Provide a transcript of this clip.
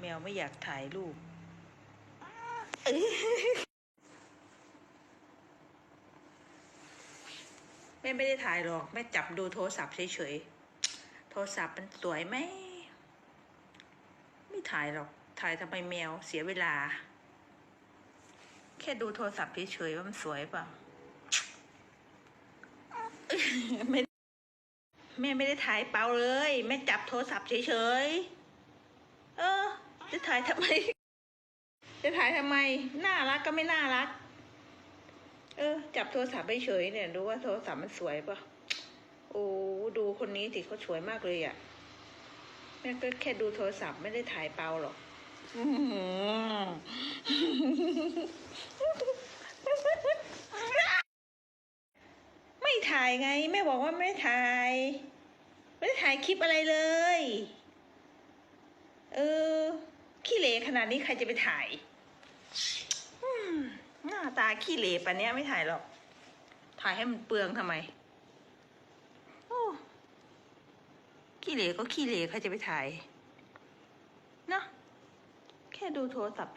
แมวไม่อยากถ่ายรูปแม่ไม่ได้ถ่ายหรอก แม่จับดูโทรศัพท์เฉยๆ โทรศัพท์มันสวยไหม ไม่ถ่ายหรอก ถ่ายทำไมแมวเสียเวลา แค่ดูโทรศัพท์เฉยๆว่ามันสวยเปล่าไม่แม่ไม่ได้ถ่ายเปล่าเลย แม่จับโทรศัพท์เฉยๆ จะถ่ายทำไม จะถ่ายทำไม น่ารักก็ไม่น่ารัก เออ จับโทรศัพท์ไปเฉยเนี่ย ดูว่าโทรศัพท์มันสวยปะโอ้ดูคนนี้สิเขาสวยมากเลยอะ่ะแม่ก็แค่ดูโทรศัพท์ไม่ได้ถ่ายเปล่าหรอกไม่ถ่ายไง แม่บอกว่าไม่ถ่าย ไม่ได้ถ่ายคลิปอะไรเลย เออ ขี้เหร่ขนาดนี้ใครจะไปถ่ายหน้าตาขี้เหร่ปะเนี้ยไม่ถ่ายหรอก ถ่ายให้มันเปลืองทำไมโอ้ขี้เหร่ก็ขี้เหร่ใครจะไปถ่าย เนอะแค่ดูโทรศัพท์